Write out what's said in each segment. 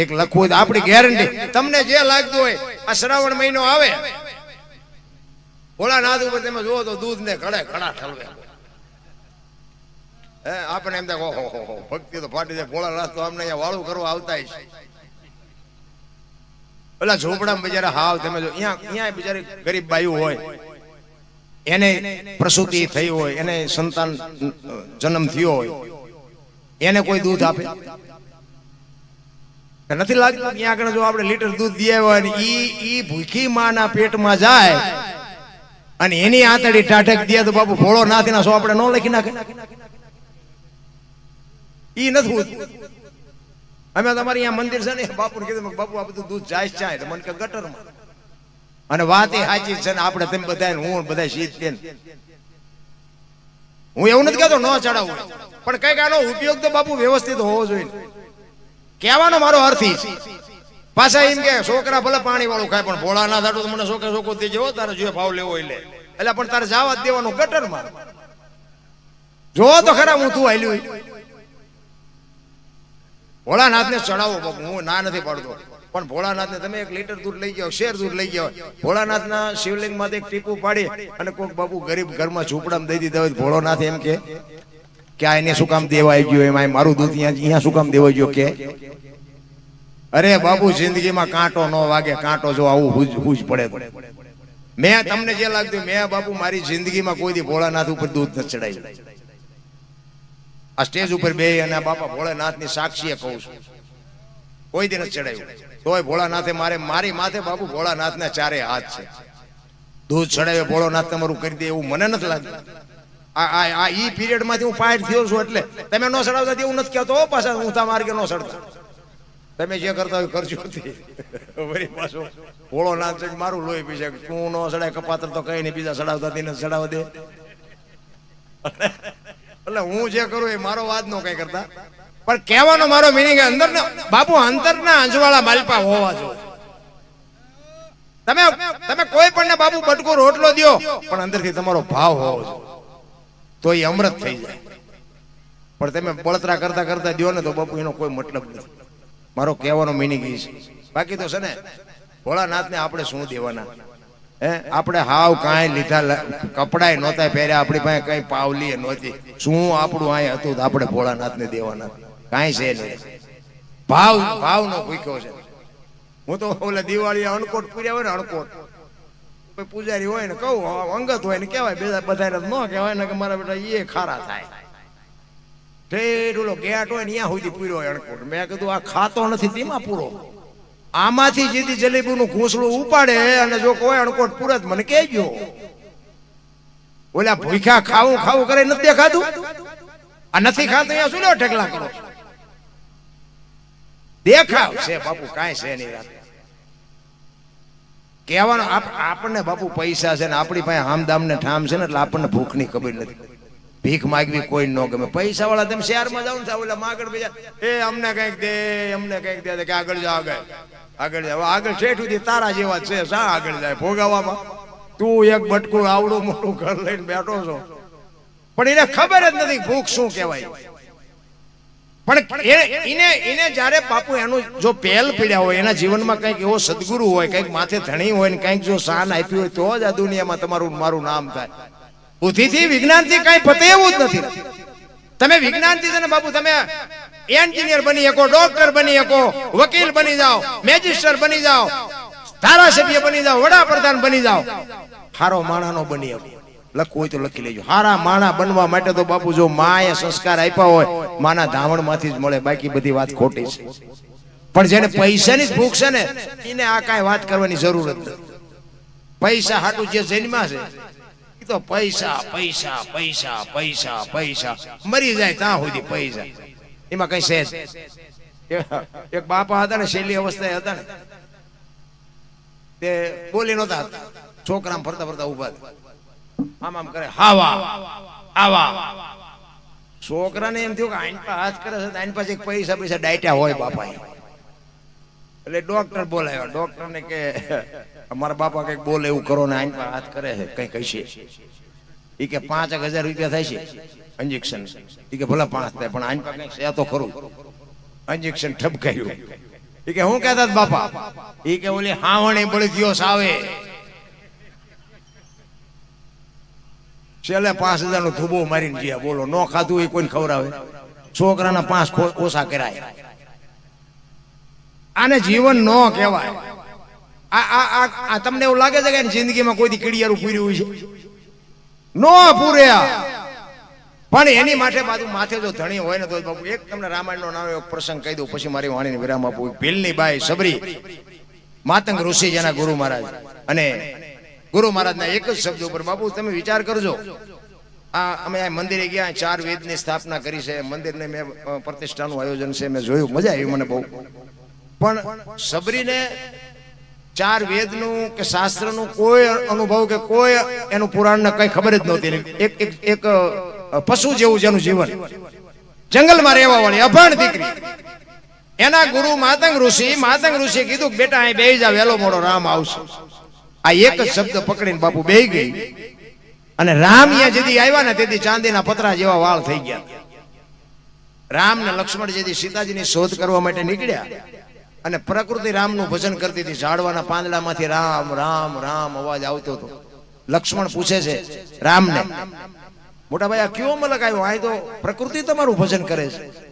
એક લખવું આપણી ગેરંટી તમને જે લાગતું હોય, આ શ્રાવણ મહિનો આવે. ભોળાનાથ ઉપર તમે જુઓ તો દૂધ ને કડે કડા ઠલવે. હે, આપણે એમ થાય, ઓહો, હો ભક્તિ તો ફાટી જાય. ભોળાનાથ તો અમને અહીંયા વાળું કરવા આવતા છે. પેલા ઝોપડામાં બિચારા હાવ, તમે જો, અહીંયા અહીંયા બિચારી ગરીબ બાયું હોય. એને પ્રસૂતિ થઈ હોય, એને સંતાન જન્મ થયો હોય. એને કોઈ દૂધ આપે? નથી લાગતું? કે આગળ જો આપણે લીટર દૂધ હોય ને ઈ ઈ ભૂખી માના પેટમાં જાય અને એની આંતડી ટાઢક દે તો બાપુ ભોળો નાથી ના સો આપણે ન લખી નાખે. ઈ નથી. અમે તમારી અહીંયા મંદિર છે ને બાપુ કીધું બાપુ, આ બધું દૂધ જાય ચાય મને કે ગટરમાં. અને વાત એ સાચી છે ને, આપણે તેમ બધા હું બધા શીત હું એવું નથી કહેતો, ન ચડાવું. પણ કંઈક આનો ઉપયોગ તો બાપુ વ્યવસ્થિત હોવો જોઈએ. કહેવાનો મારો અર્થ પાછા એમ કે છોકરા ભલે પાણી વાળું ખાય, પણ ભોળા ના તો મને છોકરા છોકરો તે જેવો તારે જો ભાવ લેવો એટલે એટલે પણ તારે જવા જ દેવાનું ગટરમાં જો તો ખરા હું તું હાલ્યું ભોળાનાથને ચડાવો બાપુ, હું ના નથી પાડતો. પણ ભોળાનાથને તમે એક લીટર દૂધ લઈ જાઓ, શેર દૂધ લઈ જાઓ. ભોળાનાથના શિવલિંગમાંથી એક ટીપું પાડી અને કોઈક બાપુ ગરીબ ઘરમાં ઝૂંપડામાં દઈ દીધા હોય ભોળોનાથ એમ કે કે આ એને શું કામ દેવાઈ ગયું એમાં? મારું દૂધ અહીંયા શું કામ દેવાઈ ગયું કે? અરે બાપુ, જિંદગીમાં કાંટો ન વાગે. કાંટો જો આવું હુજ હુજ પડે મેં તમને જે લાગતું, મેં બાપુ મારી જિંદગીમાં કોઈ દી ભોળાનાથ ઉપર દૂધ નથી ચડાયું આ સ્ટેજ ઉપર બે અને બાપા બાપા ભોળાનાથની સાક્ષીએ કહું છું. કોઈ દી ન ચડાયું તોય ભોળાનાથે મારે મારી માથે બાપુ ભોળાનાથના ચારે હાથ છે. દૂધ ચડાવે, ભોળાનાથ તમારું કરી દે એવું મને નથી લાગતું. આ ઈ પીરિયડમાંથી હું પાયર થયો છું એટલે તમે નો સડાવતા એવું નથી કહેતો. પાછા હું તા માર્ગે નો ચડતા. તમે જે કરતા હોય કરજો વળી પાછો ભોળો ના છે મારું લોહી પીશે. તું નો સડાય કપાતર તો કઈ નહીં, બીજા સડાવતા તેને ચડાવવા દે. એટલે હું જે કરું એ મારો વાત નો કઈ કરતા. પણ કહેવાનો મારો મિનિંગ અંદર બાપુ, અંતરના અંજવાળા માલપા હોવા જોઈએ. તમે તમે કોઈ પણ ને બાપુ બટકો રોટલો દ્યો, પણ અંદરથી તમારો ભાવ હોવો જોઈએ. તો એ અમૃત થઈ જાય. પણ તમે બળતરા કરતા કરતા દો ને તો બાપુ, એનો કોઈ મતલબ નથી. મારો કહેવાનો મિનિંગ એ છે. બાકી તો છે ને, ભોળાનાથને આપણે શું દેવાના? હે? આપણે હાવ કાંઈ લીધા કપડાય નહોતા પહેર્યા, આપણી પાસે કઈ પાવલી નહોતી શું આપણું અહીં હતું તો આપણે ભોળાનાથને દેવાના. કાંઈ છે નહીં. ભાવ, ભાવનો ભૂખ્યો છે. હું તો ઓલા દિવાળી અણકોટ પૂર્યા હોય ને અણકોટ. પૂજારી હોય ને કહું અંગત હોય ને કહેવાય બધા બધાને ન કહેવાય, ને કે મારા બેટા એ ખારા થાય. ઠેઠ ઓલો ગેટ હોય ને ત્યાં સુધી પૂર્યો અણકોટ. મેં કીધું, આ ખાતો નથી, તેમાં પૂરો. આમાંથી જીતી જલેબીનું ઘૂંસડું ઉપાડે અને જો કોઈ અણકોટ પૂરત મને કહેજો. ઓલા ભૂખ્યા ખાવું ખાવું કરે, નથી ખાધું આ નથી ખાતું, અહીંયા શું ઠેકલા કરો દેખાવ છે, બાપુ, કાંઈ છે નહીં રાત. કહેવાનો આપણને બાપુ પૈસા છે ને આપણી પાસે આમદામ ને ઠામ છે ને એટલે આપણને ભૂખની ખબર નથી. ભીખ માગવી કોઈ ન ગમે. પૈસા વાળા તમે શહેરમાં જાવ ને ઓલા માગણ બીજા એ, અમને કંઈક દે, અમને કંઈક દે. કે, આગળ જાઓ આગળ. આગળ જાઓ આગળ શેઠ સુધી તારા જેવા છે. શા આગળ જાય? ભોગાવામાં? તું એક બટકું આવડું મોટું ઘર લઈને બેઠો છો. પણ એને ખબર જ નથી ભૂખ શું કહેવાય. પણ એને એને જ્યારે બાપુ એનું જો પહેલ પીડ્યા હોય એના જીવનમાં કંઈક એવો સદગુરુ હોય કંઈક માથે ધણી હોય ને કંઈક જો શાન આપ્યું હોય તો જ આ દુનિયામાં તમારું મારું નામ થાય. બુદ્ધિથી વિજ્ઞાનથી કાંઈ પતે એવું જ નથી. તમે વિજ્ઞાનથી છે ને બાપુ તમે એન્જિનિયર બની શકો ડોક્ટર બની શકો વકીલ બની જાઓ મેજિસ્ટર બની જાઓ ધારાસભ્ય બની જાઓ વડાપ્રધાન બની જાઓ. હારો માણાનો બની શકો. લખવું હોય તો લખી લેજો. હારા માણા બનવા માટે તો બાપુ જો માએ સંસ્કાર આપ્યા હોય, માના ધાવણમાંથી જ મળે. બાકી બધી વાત ખોટી છે. પણ જેને પૈસાની ભૂખ છે ને, એને આ કાંઈ વાત કરવાની જરૂર જ પૈસા હાટું જે જન્મા છે એ તો પૈસા પૈસા પૈસા પૈસા પૈસા. મરી જાય ત્યાં સુધી પૈસા. એમાં કઈ છે એક બાપા હતા ને, શૈલી અવસ્થાએ હતા ને. તે બોલી નહોતા છોકરા ફરતા ફરતા ઊભા હતા. આમ આમ કરે, હાવા આવા છોકરાને એમ થયું કે આઈન પર હાથ કરે છે, આઈન પાસે પૈસા પૈસા ડાયટા હોય બાપા એટલે ડોક્ટર બોલાયો. ડોક્ટર ને કે, અમારા બાપા કંઈક બોલે એવું કરો ને, આઈન પર હાથ કરે છે કઈ કહીશે એ કે, પાંચ એક હજાર રૂપિયા થાય છે ઇન્જેક્શન એ કે, ભલે પાંચ થાય, પણ આઈન પાસે કંઈક તો ખરું. ઇન્જેક્શન ઠપકાયું. એ કે, હું કહેતા હતા બાપા. એ કે, ઓલી હાવણી બળદિયો સાવે. છેલ્લે પાંચ હજાર નો ધુબો મારીને ગયા. બોલો, નો ખાધું એ કોઈને ખવડાવે? છોકરાના પાંચ ઓછા કરાય. આને જીવન નો કહેવાય. આ આ તમને એવું લાગે છે કે જિંદગીમાં કોઈથી કીડિયારું પૂર્યું છે? નો પૂર્યા. પણ એની માટે બાજુ માથે જો ધણી હોય ને તો બાપુ, એક તમને રામાયણનો નામ એક પ્રસંગ કહી દઉં, પછી મારી વાણીને વિરામ આપું. ભીલની બાઈ સબરી, માતંગ ઋષિ જેના ગુરુ મહારાજ. અને ગુરુ મહારાજના એક જ શબ્દ ઉપર, બાપુ, તમે વિચાર કરજો. આ અમે મંદિરે ગયા ચાર વેદની સ્થાપના કરી છે. મંદિરને મેં પ્રતિષ્ઠાનું આયોજન છે, મેં જોયું. મજા આવી મને બહુ. પણ સબરીને ચાર વેદનું કે શાસ્ત્રનું કોઈ અનુભવ કે કોઈ એનું પુરાણને કઈ ખબર જ નહોતી એક એક એક પશુ જેવું જેનું જીવન. જંગલમાં રહેવા વાળી અભણ દીકરી. એના ગુરુ માતંગ ઋષિ માતંગ ઋષિ કીધું બેટા, અહીં બે જા, વહેલો મોડો રામ આવશે. આ એક જ શબ્દ પકડીને બાપુ બે ગઈ. અને રામ અહીંયા જેથી આવ્યા ને તેથી ચાંદીના પતરા જેવા વાળ થઈ ગયા. રામ ને લક્ષ્મણ જેથી સીતાજીની શોધ કરવા માટે નીકળ્યા. અને પ્રકૃતિ રામનું ભજન કરતી હતી. ઝાડવાના પાંદડામાંથી રામ રામ રામ અવાજ આવતો હતો. લક્ષ્મણ પૂછે છે, રામને મોટા ભાઈ આ કયો મલક આવ્યો? અહીં તો પ્રકૃતિ તમારું ભજન કરે છે.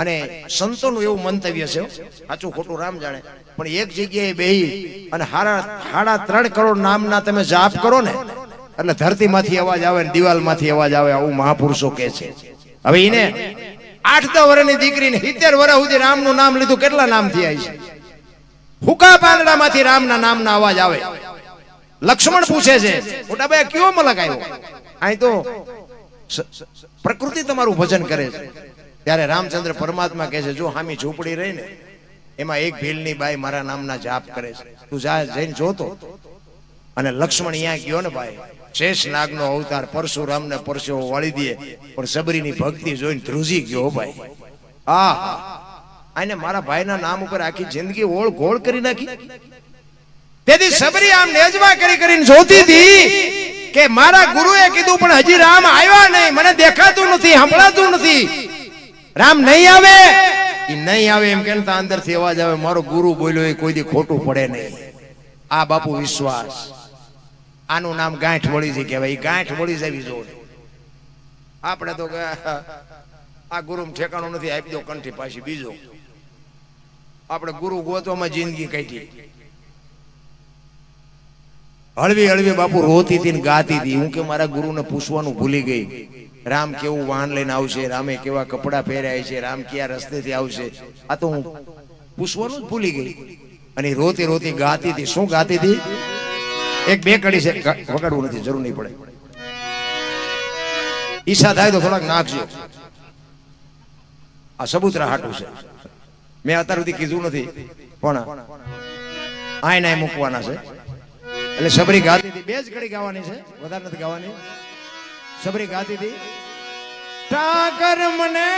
અને સંતોનું એવું મંતવ્ય છે સાચું ખોટું રામ જાણે. પણ એક જગ્યાએ બેહી અને હારા સાડા ત્રણ કરોડ નામના તમે જાપ કરો ને એટલે ધરતીમાંથી અવાજ આવે ને દિવાલમાંથી અવાજ આવે આવું મહાપુરુષો કહે છે. હવે એને આઠ દસ વર્ષની દીકરીને સિત્તેર વર્ષ સુધી રામનું નામ લીધું કેટલા નામ થયા છે? હુકા પાંદડામાંથી રામના નામના અવાજ આવે. લક્ષ્મણ પૂછે છે મોટા ભાઈ કયો મલક આવ્યો? અહીં તો પ્રકૃતિ તમારું ભજન કરે છે. ત્યારે રામચંદ્ર પરમાત્મા કહે છે, જો હામી ઝૂંપડી રહી ને, એમાં એક ભીલની બાઈ મારા નામના જાપ કરે છે. તું જઈને જોતો. અને લક્ષ્મણ અહીંયા ગયો ને ભાઈ, શેષ નાગનો અવતાર પરશુરામને પરસેવો વાળી દે, પણ સબરીની ભક્તિ જોઈને ધ્રુજી ગયો ભાઈ. આ આને મારા ભાઈના નામ ઉપર આખી જિંદગી ઓળ ગોળ કરી નાખી. તેથી સબરી આમ નેજવા કરી કરીને જોતી હતી કે મારા ગુરુએ કીધું, પણ હજી રામ આવ્યા નહીં. મને દેખાતું નથી, સંભળાતું નથી. રામ નહીં આવે? એ નહીં આવે એમ કેમ અંદરથી અવાજ આવે, મારો ગુરુ બોલ્યો, એ કોઈ દી ખોટું પડે નહીં. આ બાપુ વિશ્વાસ. આનું નામ ગાંઠ વળી છે કહેવાય. એ ગાંઠ વળી જવી. જોડે આપણે તો આ ગુરુ ઠેકાણું નથી, આપી દો કંઠી પાછી, બીજો. આપણે ગુરુ ગોતવામાં જિંદગી કાઢી. હળવી હળવી બાપુ રોતી હતી ગાતી હતી હું કે મારા ગુરુને પૂછવાનું ભૂલી ગઈ. રામ કેવું વાહન લઈને આવશે, રામે કેવા કપડા પહેર્યા છે, રામ કયા રસ્તેથી આવશે? આ તો હું પૂછવાનું જ ભૂલી ગઈ. અને રોતી રોતી ગાતી હતી શું ગાતી હતી એક બે કડી છે વગાડવું નથી, જરૂર નહીં પડે. ઈચ્છા થાય તો થોડાક નાખજો. આ સબૂતરા હાટું છે. મેં અત્યાર સુધી કીધું નથી, પણ આય નાય મૂકવાના છે. એટલે સબરી ગાતી બે જ ઘડી ગાવાની છે, વધારે નથી ગાવાની. સબરી ગાતી હતી ટાકર મને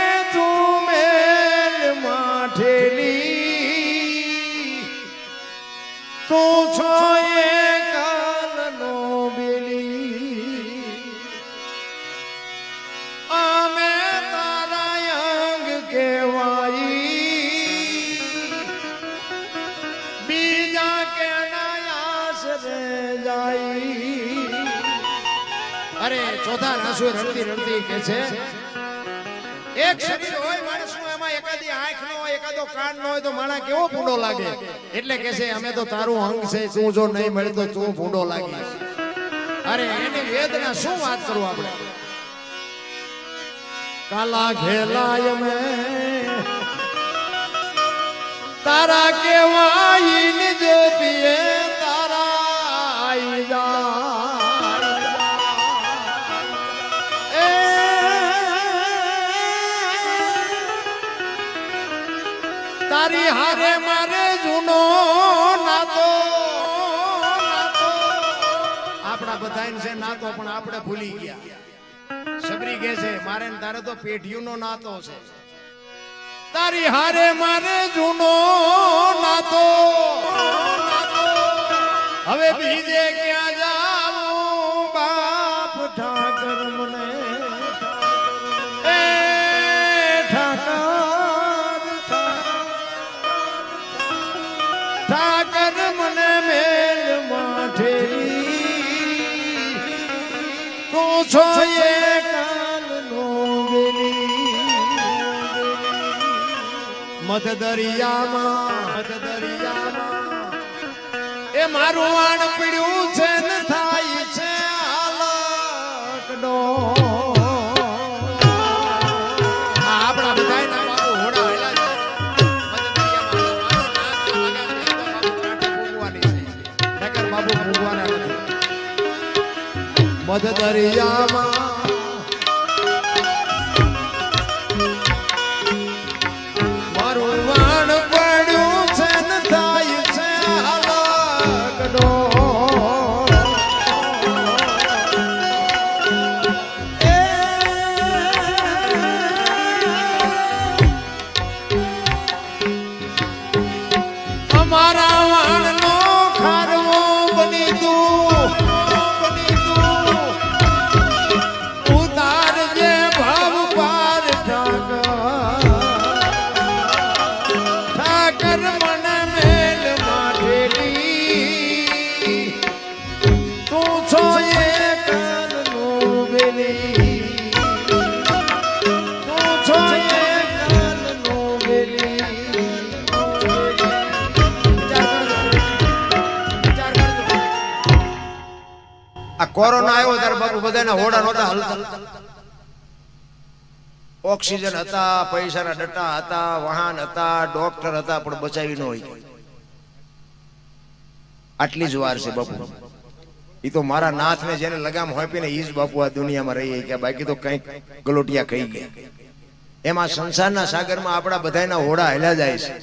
ચોથા નાસુ રડતી રડતી કે છે? એક શરીર હોય, માણસનું એમાં એકાદી આંખ ન હોય, એકાદો કાન ન હોય, તો માણા કેવો ભૂંડો લાગે? એટલે કે છે, અમે તો તારું અંગ છે, તું જો નહીં મળે તો તું ભૂંડો લાગે. અરે, એની વેદના શું વાત કરું આપણે? કાલા ઘેલાય મે તારા કેવાય નિજ પીએ હારે મારે જૂનો નાતો. આપણા બધાને છે નાતો, પણ આપણે ભૂલી ગયા. સબરી કે છે, મારે તારે તો પેઢીઓનો નાતો છે. તારી હારે મારે જૂનો નાતો હવે બીજે ક્યાં જાઉં ઠાકર મને મેલ માઠેલી તું છો એ મધ દરિયામાં મત દરિયામાં એ મારું વાણ પીડ્યું છે બાપુ નથી. મધ દરિયામાં કોરોના આવ્યો ત્યારે બાપુ બધાના હોડા નહોતા હલતા. ઓક્સિજન હતા પૈસાના ડટ્ટા હતા વાહન હતા ડોક્ટર હતા પણ બચાવી ન હોય. આટલી જ વાર છે બાપુ. એ તો મારા નાથને જેને લગામ હોપીને એ જ બાપુ આ દુનિયામાં રહી ગયા. બાકી તો કંઈક ગલોટિયા કહી ગયા. એમાં સંસારના સાગરમાં આપણા બધાના હોડા હેલા જાય છે.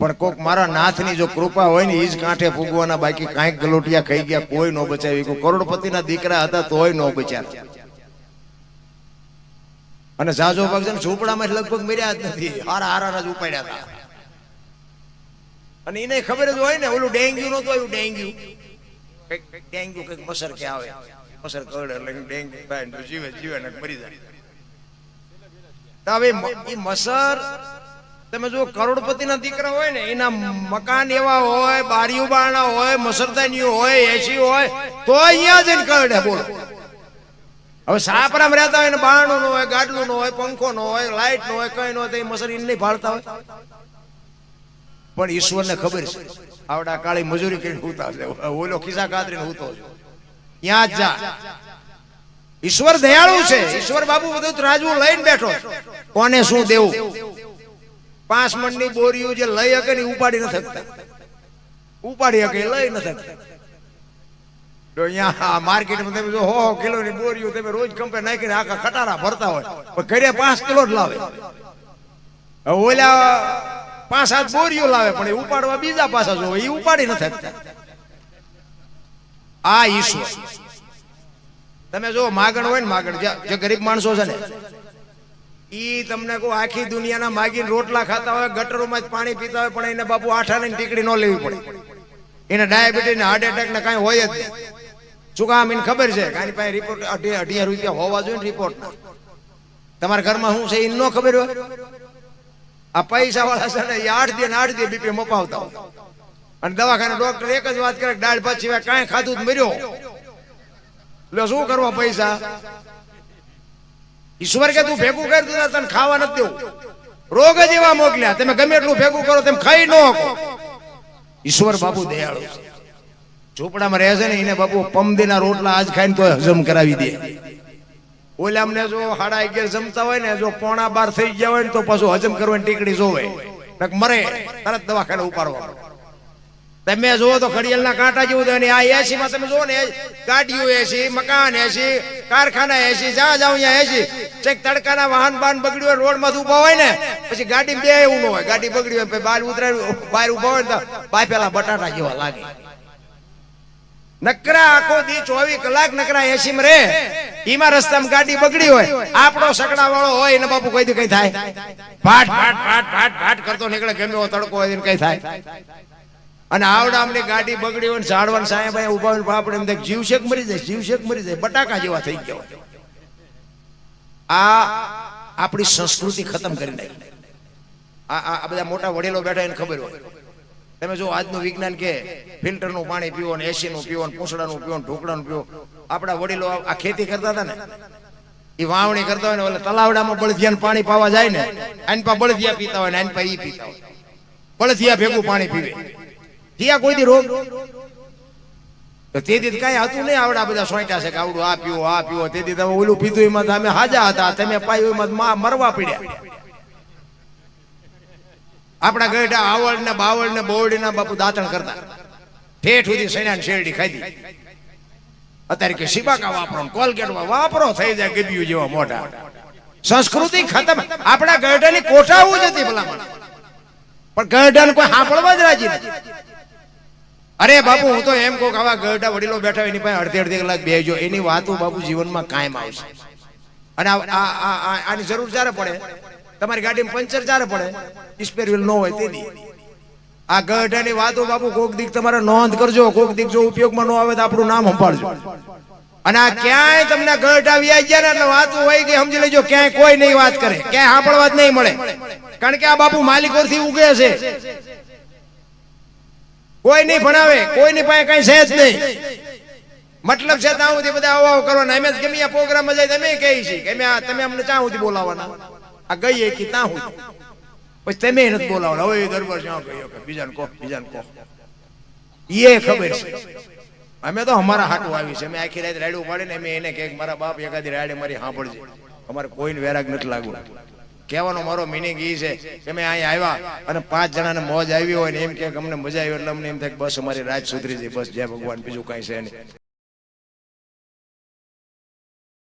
પણ કોક મારા નાથની જો કૃપા હોય ને એ જ કાંઠે ફૂગવાના બાકી કાંઈક ગલોટિયા ખાઈ ગયા, કોઈ ન બચાવી. કોઈ કરોડપતિના દીકરા હતા તોય ન બચાવ્યા. અને જાજો ભાગ છે ઝૂંપડામાં લગભગ મર્યા જ નથી. હારા હારા જ ઉપાડ્યા હતા. અને એને ખબર જ હોય ને, ઓલું ડેન્ગ્યુ નતું આવ્યું ડેન્ગ્યુ. કંઈક ડેન્ગ્યુ કંઈક મસર કે આવે. મસર કરડે એટલે ડેન્ગ્યુ થાય જીવે જીવે ને મરી જાય. હવે એ મસર તમે જો કરોડપતિના દીકરા હોય ને, એના મકાન એવા હોય, બારીઓ બારણા હોય મસરદાનીઓ હોય, એસી હોય, તો અહીંયા જઈને કરડે બોલો. હવે સાપરામ રહેતા હોય ને, બારણું હોય, ગાડલું નો હોય, પંખો નો હોય, લાઈટ નો હોય, કઈ નો હોય મસર નહીં ભાળતા હોય. પણ ઈશ્વરને ખબર છે, આવડા કાળી મજૂરી કરીને હુતા છે. ઓલો ખિસ્સા કાતરીને હુતો છે. ત્યાં જ જા. ઈશ્વર દયાળુ છે. ઈશ્વર બાબુ બધું રાજવું લઈને બેઠો કોને શું દેવું? પાંચ મણની બોરીઓ જે લઈ શકે ને ઉપાડી ન શકતા. ઉપાડી શકે લઈ ન શકતા. તો અહીંયા માર્કેટમાં તમે જો હો કિલોની બોરીઓ તમે રોજ કંપે નાખીને આખા ખટારા ભરતા હોય, પણ ઘરે પાંચ કિલો જ લાવે. ઓલા પાંચ સાત બોરીઓ લાવે, પણ એ ઉપાડવા બીજા પાછા જો એ ઉપાડી ન શકતા. આ ઈશ્વર. તમે જો માગણ હોય ને માગણ જે ગરીબ માણસો છે ને ઈ તમને કહું, આખી દુનિયાના માગીને રોટલા ખાતા હોય, ગટરોમાં જ પાણી પીતા હોય, પણ એને બાપુ આઠાની ટીકડી ન લેવી પડે. એને ડાયાબિટીસ ને હાર્ટ એટેક ને કાંઈ હોય જ નહીં. કામ એને ખબર છે? આની પાસે રિપોર્ટ અઢી રૂપિયા હોવા જોઈએ રિપોર્ટ તમારા ઘરમાં શું છે એ ન ખબર હોય? આ પૈસા વાળા છે ને એ આઠ દે આઠ દે બીપી મપાવતા હોય. અને દવાખાને ડોક્ટર એક જ વાત કરે દાળ ભાત સિવાય કાંઈ ખાધું જ મર્યો. એટલે શું કરવા પૈસા? ઈશ્વર કે તું ભેગું કર, તું તને ખાવા નથી દેવું. રોગ જ એવા મોકલ્યા, તમે ગમે એટલું ભેગું કરો તેમ ખાઈ ન શકો. ઈશ્વર બાપુ દયાળુ ઝૂંપડામાં રહે છે ને, એને બાપુ પમદીના રોટલા આજ ખાઈને તો હજમ કરાવી દે. ઓલા અમને જો હાડા અગિયાર જમતા હોય ને, જો પોણા બાર થઈ ગયા હોય ને, તો પાછું હજમ કરવાની ટીકડી જોવે. મરે, તરત દવાખાને ઉપાડવા તમે જુઓ તો ઘડિયાળના કાંટા જેવું થાય આ એસી માં તમે જુઓ ને, ગાડીઓ એસી મકાન એસી કારખાના એસી, જ્યાં જાવ ત્યાં એસી. ચેક તડકાના વાહન બાન બગડ્યું હોય રોડમાં ઊભા હોય ને, પછી ગાડી બે એવું ન હોય. ગાડી બગડી હોય બહાર ઉતરાય, બહાર ઊભા હોય ને તો પેલા બટાટા જેવા લાગે. નકરા આખો દી ચોવીસ કલાક નકરા એસી માં રે. ઈમાં રસ્તામાં ગાડી બગડી હોય. આપણો સકડા વાળો હોય એને બાપુ કઈ કઈ થાય. ફાટ ફાટ ફાટ ફાટ ફાટ કરતો નીકળે, ગમે તડકો હોય કઈ થાય. અને આવડામની ગાડી બગડી હોય ઝાડવાન ભાઈ ઊભા હોય આપણે એમ થાય જીવ શેક મરી જાય જીવ શેક મરી જાય. બટાકા જેવા થઈ ગયા આ આપણી સંસ્કૃતિ ખતમ કરી નાખી. આ આ બધા મોટા વડીલો બેઠા એને ખબર હોય. તમે જો આજનું વિજ્ઞાન કે ફિલ્ટરનું પાણી પીવો ને એસીનું પીવો ને પૂંછડાનું પીવો ને ઢોકળાનું પીવો, આપણા વડીલો આ આ ખેતી કરતા હતા ને. એ વાવણી કરતા હોય ને ઓલે તલાવડામાં બળદિયાને પાણી પાવા જાય ને આની પા બળદિયા પીતા હોય ને આની પા એ પીતા હોય. બળદિયા ભેગું પાણી પીવે. થયા કોઈ રોગ. તે દી કઈ હતું નહીં આવડા બધા સોંટ્યા છે કે આવડું આ પીવો આ પીવો. તે દી તમે ઓલું પીધું, એમાં તમે હાજા હતા. તમે પાયું, એમાં મરવા પડ્યા. આપણા ગઢા આવડ ને બાવળ ને બોવડી ના બાપુ દાંતણ કરતા. ઠેઠ સુધી સૈના ને શેરડી ખાધી. અત્યારે કે શિબાકા વાપરો કોલગેટ વાપરો, થઈ જાય ગબ્યું જેવા મોટા સંસ્કૃતિ ખતમ. આપણા ગઢાની કોઠાવું જ હતી ભલામણ. પણ ગઢાને કોઈ સાંભળવા જ રાજી નથી. અરે બાપુ હું તો એમ કહું આવા ગરડા વડીલો બેઠા એની પાસે અડધી અડધી કલાક બેજો એની વાતો બાપુ જીવનમાં કાયમ આવશે. અને આ- આ- આ- આ- આની જરૂર જ્યારે પડે તમારી ગાડીમાં પંચર જ્યારે પડે સ્પેર વ્હીલ ન હોય તેથી આ ગઢાની વાતો બાપુ કોક દીક તમારે નોંધ કરજો કોક દીક જો ઉપયોગમાં ન આવે તો આપણું નામ સંભાળજો. અને આ ક્યાંય તમને ગઢ આવી ગયા ને એટલે વાતો હોય કે સમજી લેજો ક્યાંય કોઈ નહીં વાત કરે ક્યાંય સાંભળવા જ નહીં મળે. કારણ કે આ બાપુ માલિકોથી ઉગે છે. કોઈ નહીં ભણાવે કોઈની પાસે કઈ છે જ નહીં. મતલબ છે ત્યાં સુધી બધા આવો આવો કરવાના. અમે ગમે પ્રોગ્રામ પ્રોગ્રામમાં જાય તમે કહી છીએ કે તમે અમને ત્યાં સુધી બોલાવવાના. આ ગઈએ કે ત્યાં સુધી. પછી તમે નથી બોલાવવાના. હવે છે ક્યાં ગયો કે બીજાને કહો બીજાને કહો. એ ખબર છે. અમે તો અમારા હાટું આવી છે. અમે આખી રાત રાડ્યું પાડીને અમે એને કે મારા બાપ એકાદી રાડે મારી સાંભળજે. અમારે કોઈને વેરાગ નથી લાગવું. કહેવાનો મારો મિનિંગ એ છે કે મેં અહીંયા આવ્યા અને પાંચ જણાને મોજ આવી હોય ને એમ કે અમને મજા આવી એટલે અમને એમ થાય કે બસ અમારી રાત સુધરી જાય બસ જય ભગવાન, બીજું કાંઈ છે નહીં.